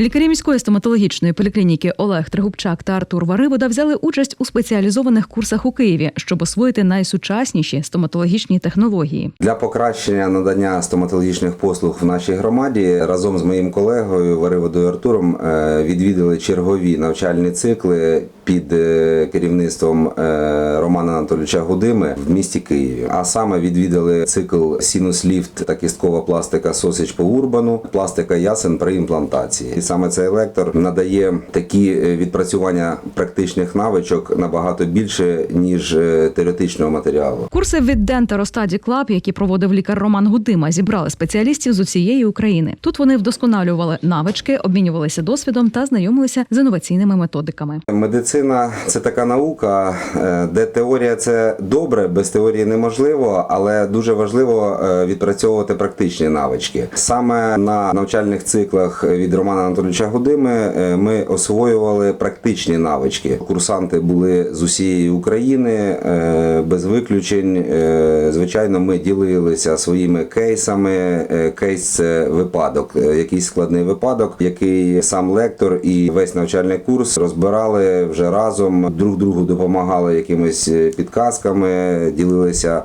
Лікарі міської стоматологічної поліклініки Олег Тригубчак та Артур Варивода взяли участь у спеціалізованих курсах у Києві, щоб освоїти найсучасніші стоматологічні технології. Для покращення надання стоматологічних послуг в нашій громаді разом з моїм колегою Вариводою Артуром е, відвідали чергові навчальні цикли під керівництвом е, Романа Анатолійовича Гудими в місті Києві. А саме відвідали цикл синус-ліфт та кісткова пластика сосич по урбану, пластика ясен при імплантації. І саме цей лектор надає такі е, відпрацювання практичних навичок набагато більше ніж е, теоретичного матеріалу. Курси від Denta Study Club, які проводив лікар Роман Гудима, зібрали спеціалістів з усієї України. Тут вони вдосконалювали навички, обмінювалися досвідом та знайомилися з інноваційними методиками. Медицина це така наука, е, де теорія це добре, без теорії неможливо, але дуже важливо е, відпрацьовувати практичні навички. Саме на навчальних циклах від Романа Анатолійовича Гудими е, ми освоювали практичні навички. Курсанти були з усієї України без виключень. Звичайно, ми ділилися своїми кейсами. Кейс це випадок, якийсь складний випадок, який сам лектор і весь навчальний курс розбирали вже разом, друг другу допомагали якимись е, підказками, ділилися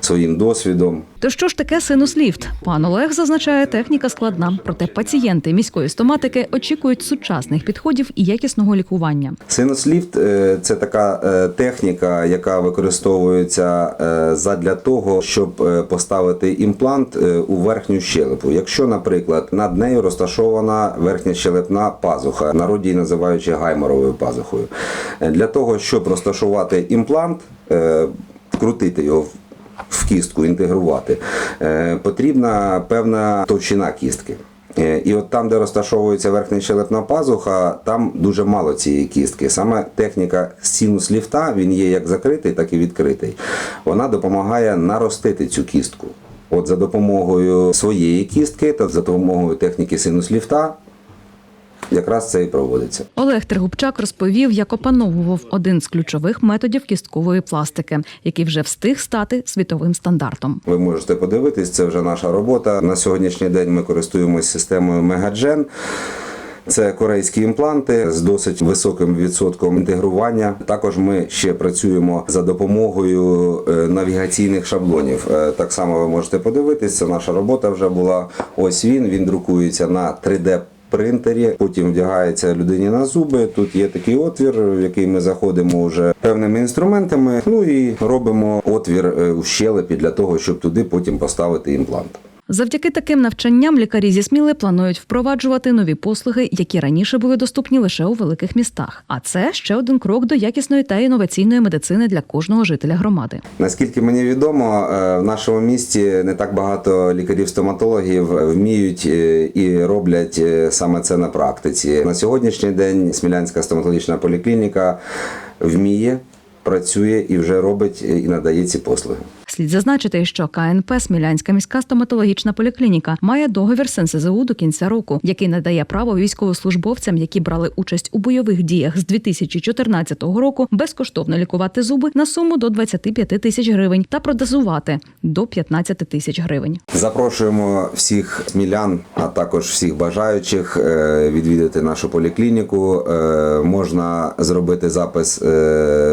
своїм досвідом. То що ж таке синус-ліфт? Пан Олег зазначає, техніка складна, проте пацієнти міської стоматики очікують сучасних підходів і якісного лікування. Синус-ліфт е, це така е, техніка, яка використовується задля того, щоб поставити імплант у верхню щелепу. Якщо, наприклад, над нею розташована верхня щелепна пазуха, народі її називаючи гайморовою пазухою. Для того, щоб розташувати імплант, е, вкрутити його в кістку інтегрувати, е, потрібна певна товщина кістки. Е, І от там, де розташовується верхня щелепна пазуха, там дуже мало цієї кістки. Саме техніка синус ліфта, він є як закритий, так і відкритий. Вона допомагає наростити цю кістку. От за допомогою своєї кістки та за допомогою техніки синус ліфта якраз це і проводиться. Олег Тригубчак розповів, як опановував один з ключових методів кісткової пластики, який вже встиг стати світовим стандартом. Ви можете подивитись, це вже наша робота. На сьогоднішній день ми користуємося системою Мегаджен. Це корейські імпланти з досить високим відсотком інтегрування. Також ми ще працюємо за допомогою е, навігаційних шаблонів. Е, Так само ви можете подивитись, це наша робота вже була. Ось він. Він друкується на 3D принтері, потім вдягається людині на зуби. Тут є такий отвір, в який ми заходимо вже певними інструментами. Ну і робимо отвір е, у щелепі для того, щоб туди потім поставити імплант. Завдяки таким навчанням лікарі зі Сміли планують впроваджувати нові послуги, які раніше були доступні лише у великих містах. А це ще один крок до якісної та інноваційної медицини для кожного жителя громади. Наскільки мені відомо, е, в нашому місті не так багато лікарів-стоматологів вміють е, і роблять е, саме це на практиці. На сьогоднішній день Смілянська стоматологічна поліклініка вміє, працює і вже робить і надає ці послуги. Слід зазначити, що КНП Смілянська міська стоматологічна поліклініка має договір з НСЗУ до кінця року, який надає право військовослужбовцям, які брали участь у бойових діях з 2014 року, безкоштовно лікувати зуби на суму до 25 тисяч гривень та продазувати до 15 тисяч гривень. Запрошуємо всіх смілян, а також всіх бажаючих е, відвідати нашу поліклініку. Е, Можна зробити запис е,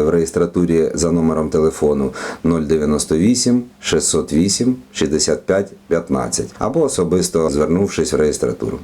в реєстратурі за номером телефону 098 608 65 15 або особисто звернувшись в реєстратуру.